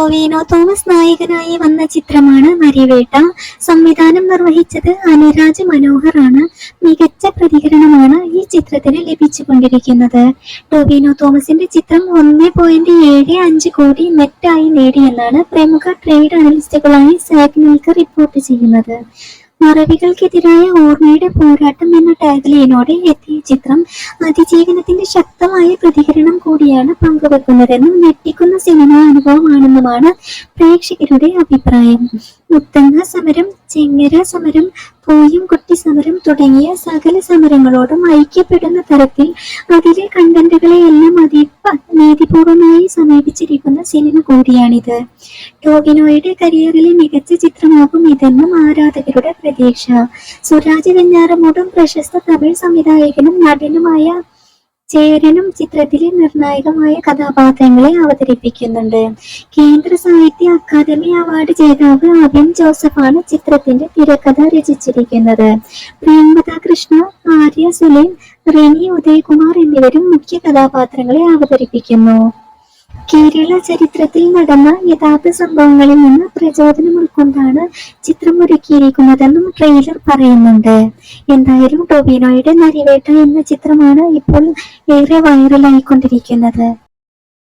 ടോവിനോ തോമസ് നായകനായി വന്ന ചിത്രമാണ് മരിവേട്ട. സംവിധാനം നിർവഹിച്ചത് അനുരാജ് മനോഹർ ആണ് മികച്ച പ്രതികരണമാണ് ഈ ചിത്രത്തിന് ലഭിച്ചുകൊണ്ടിരിക്കുന്നത്. ടോവിനോ തോമസിന്റെ ചിത്രം ഒന്ന് പോയിന്റ് ഏഴ് അഞ്ച് കോടി നെറ്റായി നേടിയെന്നാണ് പ്രമുഖ ട്രേഡ് അനലിസ്റ്റുകളായി സാഗ്നേക്ക് റിപ്പോർട്ട് ചെയ്യുന്നത്. മറവികൾക്കെതിരായ ഓർമ്മയുടെ പോരാട്ടം എന്ന ടാഗ്ലൈനോടെ എത്തിയ ചിത്രം അതിജീവനത്തിന്റെ ശക്തമായ പ്രതികരണം കൂടിയാണ് പങ്കുവെക്കുന്നതെന്നും ഞെട്ടിക്കുന്ന സിനിമാ അനുഭവമാണെന്നുമാണ് പ്രേക്ഷകരുടെ അഭിപ്രായം. മുത്തങ്ങ സമരം ചെങ്ങര സമരം പൂയം കുട്ടി സമരം തുടങ്ങിയ സകല സമരങ്ങളോടും ഐക്യപ്പെടുന്ന തരത്തിൽ അതിലെ കണ്ടന്റുകളെ എല്ലാം അതീവ നീതിപൂർവമായി സമീപിച്ചിരിക്കുന്ന സിനിമ കൂടിയാണിത്. ടോവിനോയുടെ കരിയറിലെ മികച്ച ചിത്രമാകും ഇതെന്നും ആരാധകരുടെ പ്രതീക്ഷ. സുരാജ് വെഞ്ഞാറമൂടും പ്രശസ്ത തമിഴ് സംവിധായകനും നടനുമായ ചേരനും ചിത്രത്തിലെ നിർണായകമായ കഥാപാത്രങ്ങളെ അവതരിപ്പിക്കുന്നുണ്ട്. കേന്ദ്ര സാഹിത്യ അക്കാദമി അവാർഡ് ജേതാവ് അബിൻ ജോസഫാണ് ചിത്രത്തിന്റെ തിരക്കഥ രചിച്ചിരിക്കുന്നത്. പ്രേമദ കൃഷ്ണ ആര്യ സുലൈം റിനി ഉദയകുമാർ എന്നിവരും മുഖ്യ കഥാപാത്രങ്ങളെ അവതരിപ്പിക്കുന്നു. കേരള ചരിത്രത്തിൽ നടന്ന യഥാർത്ഥ സംഭവങ്ങളിൽ നിന്ന് പ്രചോദനം ഉൾക്കൊണ്ടാണ് ചിത്രം ഒരുക്കിയിരിക്കുന്നതെന്നും ട്രെയിലർ പറയുന്നുണ്ട്. എന്തായാലും ടൊവിനോയുടെ നരിവേട്ട എന്ന ചിത്രമാണ് ഇപ്പോൾ ഏറെ വൈറലായിക്കൊണ്ടിരിക്കുന്നത്